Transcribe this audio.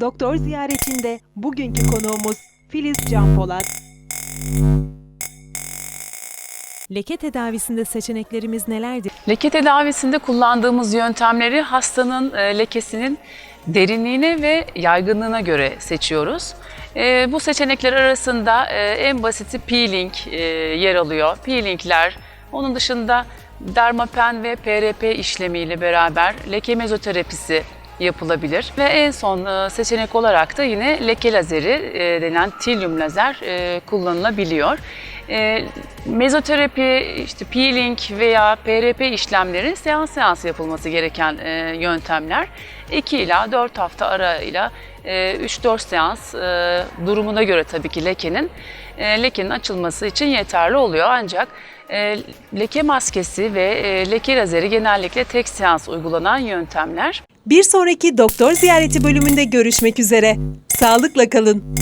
Doktor ziyaretinde bugünkü konuğumuz Filiz Can Polat. Leke tedavisinde seçeneklerimiz nelerdir? Leke tedavisinde kullandığımız yöntemleri hastanın e, lekesinin derinliğine ve yaygınlığına göre seçiyoruz. E, bu seçenekler arasında e, en basiti peeling e, yer alıyor. Peelingler, onun dışında dermapen ve PRP işlemiyle beraber leke mezoterapisi yapılabilir. Ve en son e, seçenek olarak da yine leke lazeri e, denen tilyum lazer e, kullanılabiliyor. Mezoterapi, işte peeling veya PRP işlemleri seans seans yapılması gereken yöntemler. 2 ila 4 hafta arayla 3-4 seans e, durumuna göre tabii ki lekenin e, lekenin açılması için yeterli oluyor. Ancak e, leke maskesi ve leke lazeri genellikle tek seans uygulanan yöntemler. Bir sonraki doktor ziyareti bölümünde görüşmek üzere. Sağlıkla kalın.